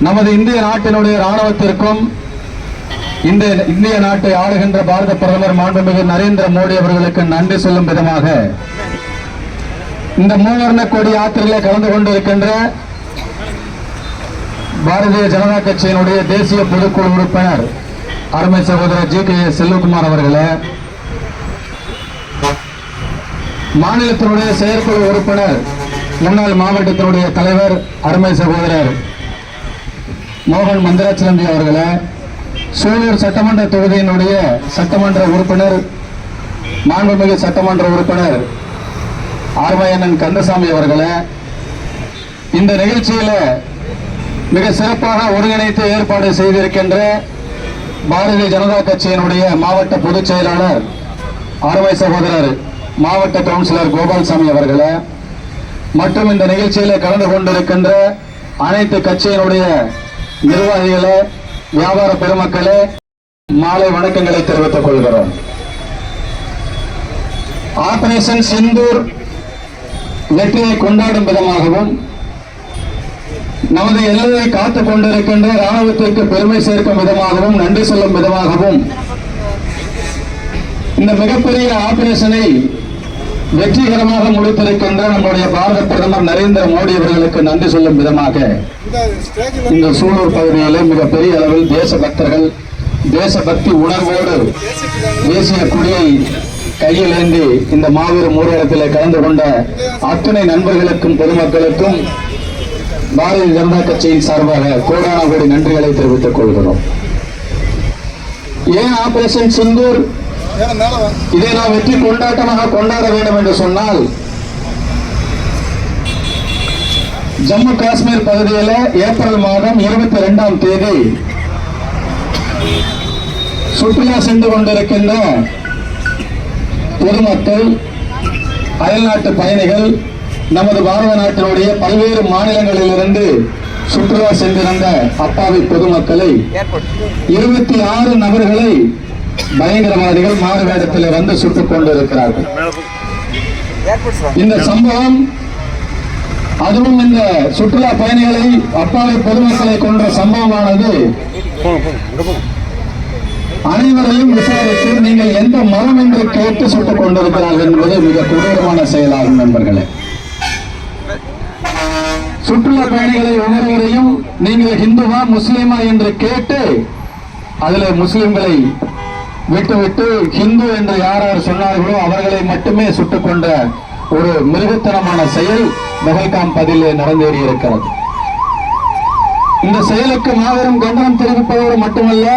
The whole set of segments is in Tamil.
நமது இந்திய நாட்டினுடைய ராணுவத்திற்கும் இந்த இந்திய நாட்டை ஆளுகின்ற பாரத பிரதமர் மாண்புமிகு நரேந்திர மோடி அவர்களுக்கு நன்றி சொல்லும் விதமாக இந்த மூவர்ண கொடி யாத்திரையில கலந்து கொண்டிருக்கின்ற பாரதிய ஜனதா கட்சியினுடைய தேசிய பொதுக்குழு உறுப்பினர் அருமை சகோதரர் ஜி கே செல்வகுமார் அவர்களே மாநிலத்தினுடைய செயற்குழு உறுப்பினர் முன்னாள் மாவட்டத்தினுடைய தலைவர் அருமை சகோதரர் மோகன் மந்திராச்சலம்பி அவர்களை சூலூர் சட்டமன்ற தொகுதியினுடைய சட்டமன்ற உறுப்பினர் மாண்புமிகு சட்டமன்ற உறுப்பினர் ஆர்வயனன் கந்தசாமி அவர்களே இந்த நிகழ்ச்சியில மிக சிறப்பாக ஒருங்கிணைத்து ஏற்பாடு செய்திருக்கின்ற பாரதிய ஜனதா கட்சியினுடைய மாவட்ட பொதுச் செயலாளர் அருமை சகோதரர் மாவட்ட கவுன்சிலர் கோபால்சாமி அவர்களை மற்றும் இந்த நிகழ்ச்சியில கலந்து கொண்டிருக்கின்ற அனைத்து கட்சியினுடைய நிர்வாகிகளே வியாபார பெருமக்களே மாலை வணக்கங்களை தெரிவித்துக் கொள்கிறோம். ஆபரேஷன் சிந்தூர் வெற்றியை கொண்டாடும் விதமாகவும் நமது எல்லையை காத்துக் கொண்டிருக்கின்ற ராணுவத்திற்கு பெருமை சேர்க்கும் விதமாகவும் நன்றி சொல்லும் விதமாகவும் இந்த மிகப்பெரிய ஆபரேஷனை வெற்றிகரமாக முடித்திருக்கின்ற நம்முடைய பாரத பிரதமர் நரேந்திர மோடி அவர்களுக்கு நன்றி சொல்லும் விதமாக இந்த சூலூர் பகுதியிலே மிகப்பெரிய அளவில் தேச பக்தர்கள் தேசபக்தி உணர்வோடு தேசிய கொடியை கையில் ஏந்தி இந்த மாபெரும் ஊர்வலத்திலே கலந்து கொண்ட அத்தனை நண்பர்களுக்கும் பொதுமக்களுக்கும் பாரதிய ஜனதா கட்சியின் சார்பாக கோடான கோடி நன்றிகளை தெரிவித்துக் கொள்கிறோம். ஏன் ஆபரேஷன் சிந்தூர் இதை நாம் வெற்றி கொண்டாட்டமாக கொண்டாட வேண்டும் என்று சொன்னால் ஜம்மு காஷ்மீர் பகுதியில் ஏப்ரல் மாதம் இருபத்தி இரண்டாம் தேதி சுற்றுலா சென்று கொண்டிருக்கின்ற பொதுமக்கள் அயல்நாட்டு பயணிகள் நமது பாரத நாட்டினுடைய பல்வேறு மாநிலங்களிலிருந்து சுற்றுலா சென்றிருந்த அப்பாவி பொதுமக்களை இருபத்தி ஆறு நபர்களை பயங்கரவாதிகள் மாறு வேடத்தில் வந்து சுட்டுக் கொண்டிருக்கிறார்கள். இந்த சம்பவம் அதுவும் இந்த சுற்றுலா பயணிகளை அப்பாவி பொதுமக்களை கொன்ற சம்பவமானது. அனைவரையும் விசாரித்து நீங்கள் எந்த மரம் என்று கேட்டு சுட்டுக் கொண்டிருக்கிறார்கள் என்பது மிக கொடூரமான செயலாகும் நண்பர்களே. சுற்றுலா பயணிகளை ஒவ்வொருவரையும் நீங்கள் ஹிந்துவா முஸ்லீமா? என்று கேட்டு அதில் முஸ்லிம்களை விட்டுவிட்டு ஹிந்து என்று யார் யார் சொன்னார்களோ அவர்களை மட்டுமே சுட்டுக் கொண்ட ஒரு மிருகத்தனமான செயல் மெகல்காம் பதிலே நடந்தேறி இருக்கிறது. இந்த செயலுக்கு மாபெரும் கண்டனம் தெரிவிப்பதோடு மட்டுமல்ல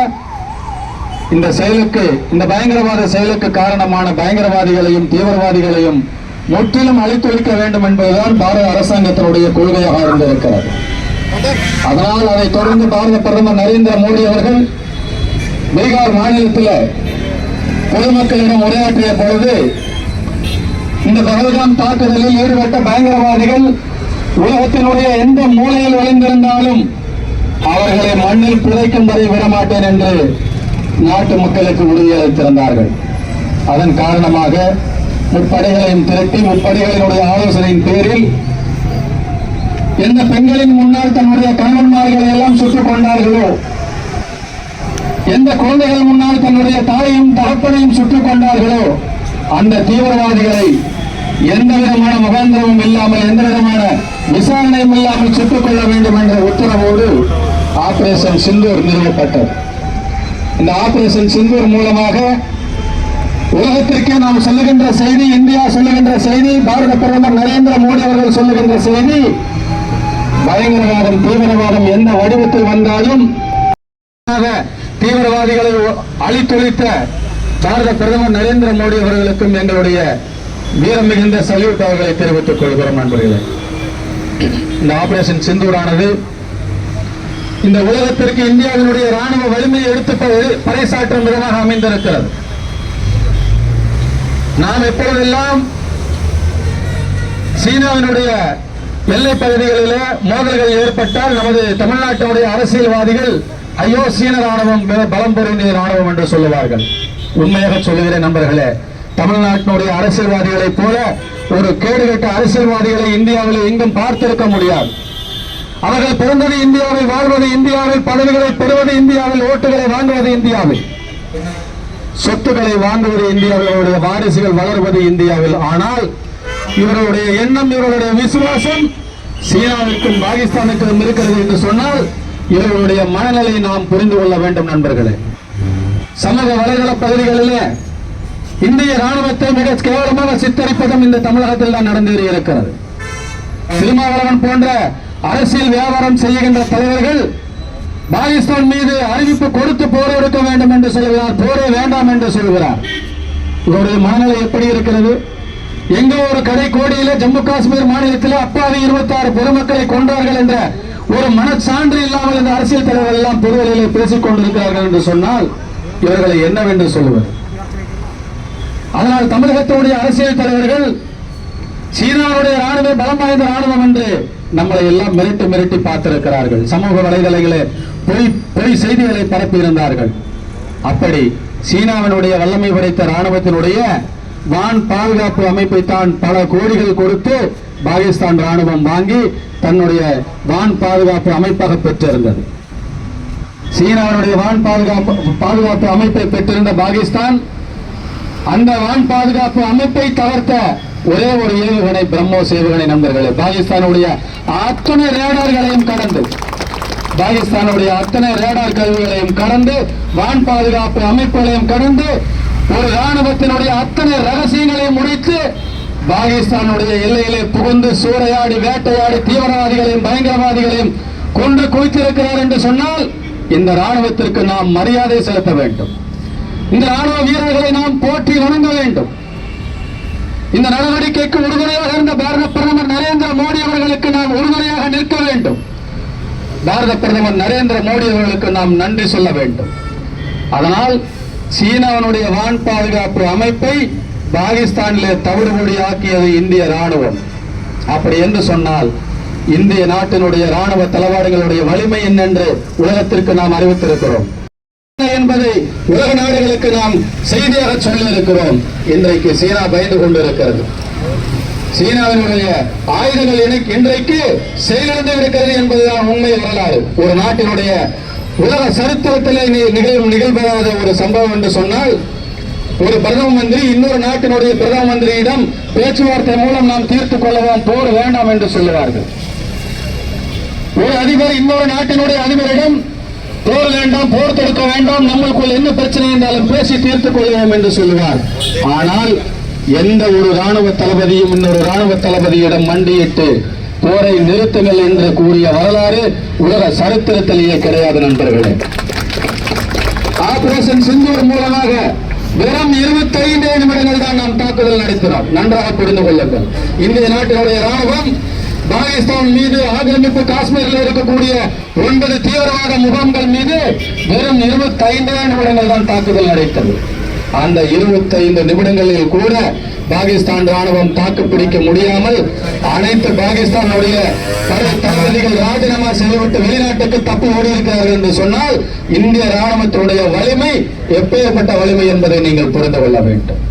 இந்த செயலுக்கு இந்த பயங்கரவாத செயலுக்கு காரணமான பயங்கரவாதிகளையும் தீவிரவாதிகளையும் முற்றிலும் அழித்தொழிக்க வேண்டும் என்பதுதான் பாரத அரசாங்கத்தினுடைய கொள்கையாக இருந்திருக்கிறது. அதனால் அதை தொடர்ந்து பாரத பிரதமர் நரேந்திர மோடி அவர்கள் பீகார் மாநிலத்தில் பொதுமக்களிடம் உரையாற்றிய பொழுது இந்த பகல்காம் தாக்குதலில் ஈடுபட்ட பயங்கரவாதிகள் உலகத்தினுடைய எந்த மூலையில் விளைந்திருந்தாலும் அவர்களை மண்ணில் புதைக்கும்படி வரை விடமாட்டேன் என்று நாட்டு மக்களுக்கு உறுதியளித்திருந்தார்கள் அதன் காரணமாக முப்படைகளையும் திரட்டி முப்படைகளினுடைய ஆலோசனையின் பேரில் எந்த பெண்களின் முன்னால் தன்னுடைய கணவன்மார்களை எல்லாம் சுட்டுக் கொண்டார்களோ எந்த குழந்தைகள் முன்னால் தன்னுடைய தாயையும் தகப்பனையும் சுட்டுக் கொண்டார்களோ அந்த தீவிரவாதிகளை எந்த விதமான முகாந்திரமும் இல்லாமல் எந்த விதமான விசாரணையும் இல்லாமல் சுட்டுக் கொள்ள வேண்டும் என்ற உத்தரவோடு ஆபரேஷன் சிந்தூர் நிறுவப்பட்டது. இந்த ஆபரேஷன் சிந்தூர் மூலமாக உலகத்திற்கே நாம் சொல்லுகின்ற செய்தி இந்தியா சொல்லுகின்ற செய்தி பாரத பிரதமர் நரேந்திர மோடி அவர்கள் சொல்லுகின்ற செய்தி பயங்கரவாதம் தீவிரவாதம் எந்த வடிவத்தில் வந்தாலும் தீவிரவாதிகளை அழித்தொழித்த பாரத பிரதமர் நரேந்திர மோடி அவர்களுக்கும் எங்களுடைய வீரம் மிகுந்த சல்யூட் அவர்களை தெரிவித்துக் கொள்கிறோம் நண்பர்களே. இந்த ஆபரேஷன் சிந்தூரானது. இந்த உலகத்திற்கு இந்தியாவினுடைய ராணுவ வலிமையை எடுத்து பறைசாற்றும் விதமாக அமைந்திருக்கிறது. நாம் எப்பொழுதெல்லாம் சீனாவினுடைய எல்லை பகுதிகளிலே மோதல்கள் ஏற்பட்டால் நமது தமிழ்நாட்டினுடைய அரசியல்வாதிகள் ஐயோ சீன ராணுவம் மிக பலம் பொருந்திய ராணுவம் என்று சொல்லுவார்கள். உண்மையாக சொல்லுகிறேன் நண்பர்களே தமிழ்நாட்டினுடைய அரசியல்வாதிகளைப் போல ஒரு கேடுகட்ட அரசியல்வாதிகளை இந்தியாவில் எங்கும் பார்த்திருக்க முடியாது. அவர்கள் பிறந்தது இந்தியாவில் வாழ்வது இந்தியாவில் பதவிகளை பெறுவது இந்தியாவில் ஓட்டுகளை வாங்குவது இந்தியாவில். சொத்துக்களை வாங்குவது இந்தியாவில் அவருடைய வாரிசுகள் வளர்வது இந்தியாவில். ஆனால் இவருடைய எண்ணம் இவருடைய விசுவாசம் சீனாவிற்கும் பாகிஸ்தானுக்கும் இருக்கிறது என்று சொன்னால் இவர்களுடைய மனநிலை நாம் புரிந்து கொள்ள வேண்டும் நண்பர்களே. சமூக வலைதள பகுதிகளிலே இந்திய ராணுவத்தை மிக கேவலமாக சித்தரிப்பதும் இந்த தமிழகத்தில் தான் நடந்து இருக்கிறது. திருமாவளவன் போன்ற அரசியல் வியாபாரம் செய்கின்ற தலைவர்கள் பாகிஸ்தான் மீது அறிவிப்பு கொடுத்து போர் எடுக்க வேண்டும் என்று சொல்கிறார் போரே வேண்டாம் என்று சொல்கிறார். இவருடைய மனநிலை எப்படி இருக்கிறது? எங்க ஒரு கடை கோடியில ஜம்மு காஷ்மீர் மாநிலத்தில் அப்பாவி இருபத்தி ஆறு பொதுமக்களை கொண்டார்கள் என்ற ஒரு மனச்சான்று இல்லாமல் இந்த அரசியல் தலைவர்கள் எல்லாம் பொதுவெளியிலே பேசிக் கொண்டிருக்கிறார்கள் என்று சொன்னால் இவர்களை என்னவென்று சொல்லுவது? அதனால் தமிழகத்தினுடைய அரசியல் தலைவர்கள் சீனாவுடைய ராணுவ பலம் வாய்ந்த ராணுவம் என்று நம்மளை எல்லாம் மிரட்டி மிரட்டி பார்த்திருக்கிறார்கள். சமூக வலைதளங்களே பொய் பொய் செய்திகளை பரப்பியிருந்தார்கள். அப்படி சீனாவினுடைய வல்லமை படைத்த ராணுவத்தினுடைய வான் பாதுகாப்பு அமைப்பை தான் பல கோடிகள் கொடுத்து பாகிஸ்தான் ராணுவம் வாங்கி தன்னுடைய வான் பாதுகாப்பு அமைப்பாக பெற்றிருந்தது. சீனாவினுடைய வான் பாதுகாப்பு பாதுகாப்பு அமைப்பை பெற்றிருந்த பாகிஸ்தான் அந்த வான் பாதுகாப்பு அமைப்பை தவிர்த்த ஒரே ஒரு ஏவுகணை பிரம்மோஸ் ஏவுகணை நண்பர்களே பாகிஸ்தானுடைய அத்தனை ரேடார்களையும் கடந்து பாகிஸ்தானுடைய அத்தனை ரேடார் கருவிகளையும் கடந்து வான் பாதுகாப்பு அமைப்புகளையும் கடந்து ஒரு ராணுவத்தினுடைய அத்தனை ரகசியங்களையும் முடித்து பாகிஸ்தானுடைய எல்லையிலே புகுந்து சூறையாடி வேட்டையாடி தீவிரவாதிகளையும் பயங்கரவாதிகளையும் கொண்டு குவித்திருக்கிறார் என்று சொன்னால் இந்த ராணுவத்திற்கு நாம் மரியாதை செலுத்த வேண்டும். இந்த ராணுவ வீரர்களை நாம் போற்றி வணங்க வேண்டும். இந்த நடவடிக்கைக்கு உறுதுணையாக இருந்த பாரத பிரதமர் நரேந்திர மோடி அவர்களுக்கு நாம் உறுதுணையாக நிற்க வேண்டும். பாரத பிரதமர் நரேந்திர மோடி அவர்களுக்கு நாம் நன்றி சொல்ல வேண்டும். அதனால் சீனாவினுடைய வான் பாதுகாப்பு அமைப்பை பாகிஸ்தானிலே தவிடுபடி ஆக்கியது இந்திய ராணுவம் அப்படி என்று சொன்னால் இந்திய நாட்டினுடைய ராணுவ தளவாடங்களுடைய வலிமை என்னென்று உலகத்திற்கு நாம் அறிவித்திருக்கிறோம். என்பதை உலக நாடுகளுக்கு நாம் செய்தியாக சொல்லியிருக்கிறோம். இன்றைக்கு சீனா பயந்து கொண்டிருக்கிறது. சீனாவினுடைய ஆயுதங்கள் எனக்கு இன்றைக்கு செயலிழந்து இருக்கிறது என்பதுதான் உண்மை வரலாறு. ஒரு நாட்டினுடைய உலக சரித்திரத்திலே நி- நிகழும் நிகழ்படாத ஒரு சம்பவம் என்று சொன்னால் ஒரு பிரதம மந்திரி இன்னொரு நாட்டினுடைய பிரதம மந்திரியிடம் பேச்சுவார்த்தை மூலம் நாம் தீர்த்துக் கொள்ளவும் போர் வேண்டாம் என்று சொல்லுவார்கள். ஒரு அதிபர் இன்னொரு நாட்டினுடைய அதிபரிடம் போர் வேண்டாம் போர் தொடுக்க வேண்டாம் நம்மளுக்குள் என்ன பிரச்சனை இருந்தாலும் பேசி தீர்த்துக் கொள்வோம் என்று சொல்லுவார். ஆனால் எந்த ஒரு ராணுவ தளபதியும் இன்னொரு ராணுவ தளபதியிடம் மண்டியிட்டு போரை நிறுத்துங்கள் என்று கூறிய வரலாறு உலக சரித்திரத்திலேயே கிடையாது நண்பர்களே. ஆபரேஷன் சிந்தூர் மூலமாக வெறும் 25 நிமிடங்கள் தான் நாம் தாக்குதல் நடத்தினோம். நன்றாக புரிந்து கொள்ளுங்கள். இந்திய நாட்டினுடைய ராணுவம் பாகிஸ்தான் மீது ஆக்கிரமிப்பு காஷ்மீரில் இருக்கக்கூடிய ஒன்பது தீவிரவாத முகாம்கள் மீது வெறும் 25 நிமிடங்கள் தான் தாக்குதல் நடைத்தது அந்த 25 நிமிடங்களில் கூட பாகிஸ்தான் ராணுவம் தாக்குப்பிடிக்க முடியாமல் அனைத்து பாகிஸ்தானுடைய படை தளபதிகள் ராஜினாமா செய்துவிட்டு வெளிநாட்டுக்கு தப்பு ஓடி இருக்கிறார்கள் என்று சொன்னால் இந்திய ராணுவத்தினுடைய வலிமை எப்பேற்பட்ட வலிமை என்பதை நீங்கள் புரிந்து கொள்ள வேண்டும்.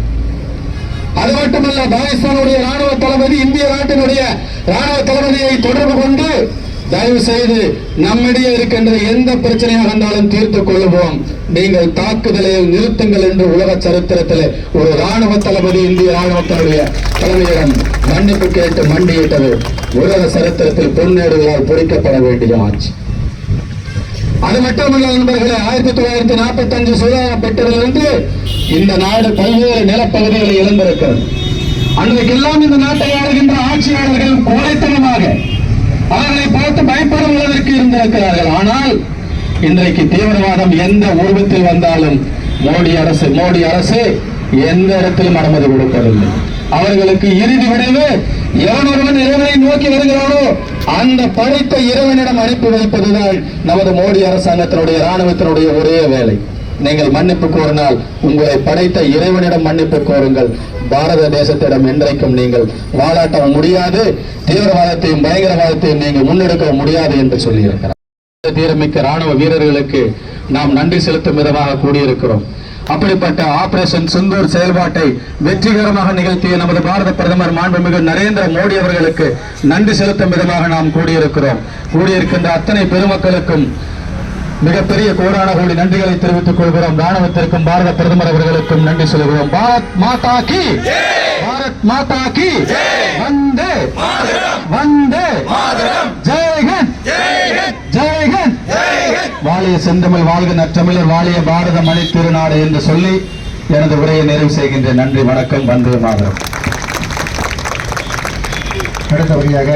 அது மட்டுமல்ல பாகிஸ்தானுடைய ராணுவ தளபதி இந்திய நாட்டினுடைய ராணுவ தளபதியை தொடர்பு கொண்டு தயவு செய்து நம்மிடையே இருக்கின்ற எந்த பிரச்சனையாக இருந்தாலும் தீர்த்துக் கொள்ளுவோம். நீங்கள் தாக்குதலை நிறுத்துங்கள் என்று உலக சரித்திரத்தில் ஒரு ராணுவ தளபதி இந்திய ராணுவத்தினுடைய தலைமையிடம் மன்னிப்பு கேட்டு மண்டியிட்டது. உலக சரித்திரத்தில் பொன்னேடுகளால் பொறிக்கப்பட வேண்டிய ஆட்சி. அது மட்டுமல்ல நண்பர்களே ஆயிரத்தி தொள்ளாயிரத்தி நாற்பத்தி அஞ்சு சுதந்திரம் பெற்றதிலிருந்து இந்த நாடு பல்வேறு நிலப்பகுதிகளை இழந்திருக்கிறது அன்றைக்கெல்லாம் இந்த நாட்டை ஆளுகின்ற ஆட்சியாளர்கள் கோழைத்தனமாக அவர்களை பார்த்து பயப்பட உள்ளதற்கு இருந்திருக்கிறார்கள். ஆனால் இன்றைக்கு தீவிரவாதம் எந்த உருவத்தில் வந்தாலும் மோடி அரசு மோடி அரசு எந்த இடத்திலும் அனுமதி கொடுக்கவில்லை. அவர்களுக்கு இறுதி விளைவு எவனொருவன் இறைவனை நோக்கி வருகிறானோ அந்த படைத்த இறைவனிடம் அனுப்பி வைப்பதுதான் நமது மோடி அரசாங்கத்தினுடைய ராணுவத்தினுடைய ஒரே வேலை. நீங்கள் மன்னிப்பு கோரினால் உங்களை படைத்த இறைவனிடம் மன்னிப்பு கோருங்கள். பாரத தேசத்திடம் என்றைக்கும் நீங்கள் வாழாட்ட முடியாது தீவிரவாதத்தையும் பயங்கரவாதத்தையும் நீங்கள் முன்னெடுக்க முடியாது என்று சொல்லியிருக்கிறார். தீரமிக்க ராணுவ வீரர்களுக்கு நாம் நன்றி செலுத்தும் விதமாக கூடியிருக்கிறோம். அப்படிப்பட்ட ஆபரேஷன் சுந்தூர் செயல்பாட்டை வெற்றிகரமாக நிகழ்த்திய நமது பாரத பிரதமர் மாண்புமிகு நரேந்திர மோடி அவர்களுக்கு நன்றி செலுத்தும் விதமாக நாம் கூடியிருக்கிறோம். கூடியிருக்கின்ற அத்தனை பெருமக்களுக்கும் மிகப்பெரிய கோடான கோடி நன்றிகளை தெரிவித்துக் கொள்கிறோம். ராணுவத்திற்கும் பாரத பிரதமர் அவர்களுக்கும் நன்றி சொல்கிறோம் பாரத் மாதா கி. பாரத் மாதா கி. வந்தே. வந்தே. ஜெயகன் வாழிய செந்தமிழ் வாழ்க நற்றமிழர் வாழிய பாரத மணி திருநாடு என்று சொல்லி எனது உரையை நிறைவு செய்கின்ற நன்றி வணக்கம் வந்தே மாதரம். அடுத்தபடியாக